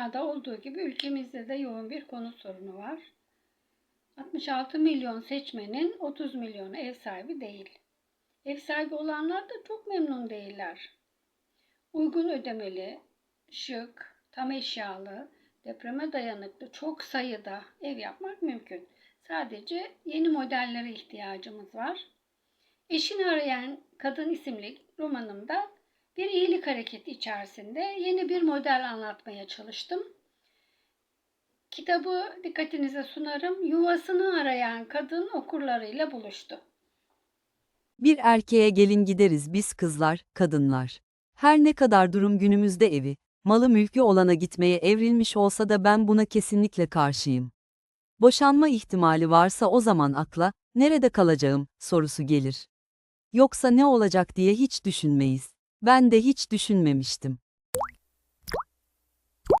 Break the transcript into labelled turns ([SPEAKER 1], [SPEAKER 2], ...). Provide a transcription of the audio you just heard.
[SPEAKER 1] dünyada olduğu gibi ülkemizde de yoğun bir konut sorunu var. 66 milyon seçmenin 30 milyonu ev sahibi değil. Ev sahibi olanlar da çok memnun değiller. Uygun ödemeli, şık, tam eşyalı, depreme dayanıklı çok sayıda ev yapmak mümkün. Sadece yeni modellere ihtiyacımız var. Eşini arayan kadın isimli romanımda bir iyilik hareketi içerisinde yeni bir model anlatmaya çalıştım. Kitabı dikkatinize sunarım. Yuvasını arayan kadın okurlarıyla buluştu.
[SPEAKER 2] Bir erkeğe gelin gideriz biz kızlar, kadınlar. Her ne kadar durum günümüzde evi, malı mülkü olana gitmeye evrilmiş olsa da ben buna kesinlikle karşıyım. Boşanma ihtimali varsa o zaman akla, nerede kalacağım, sorusu gelir. Yoksa ne olacak diye hiç düşünmeyiz. Ben de hiç düşünmemiştim.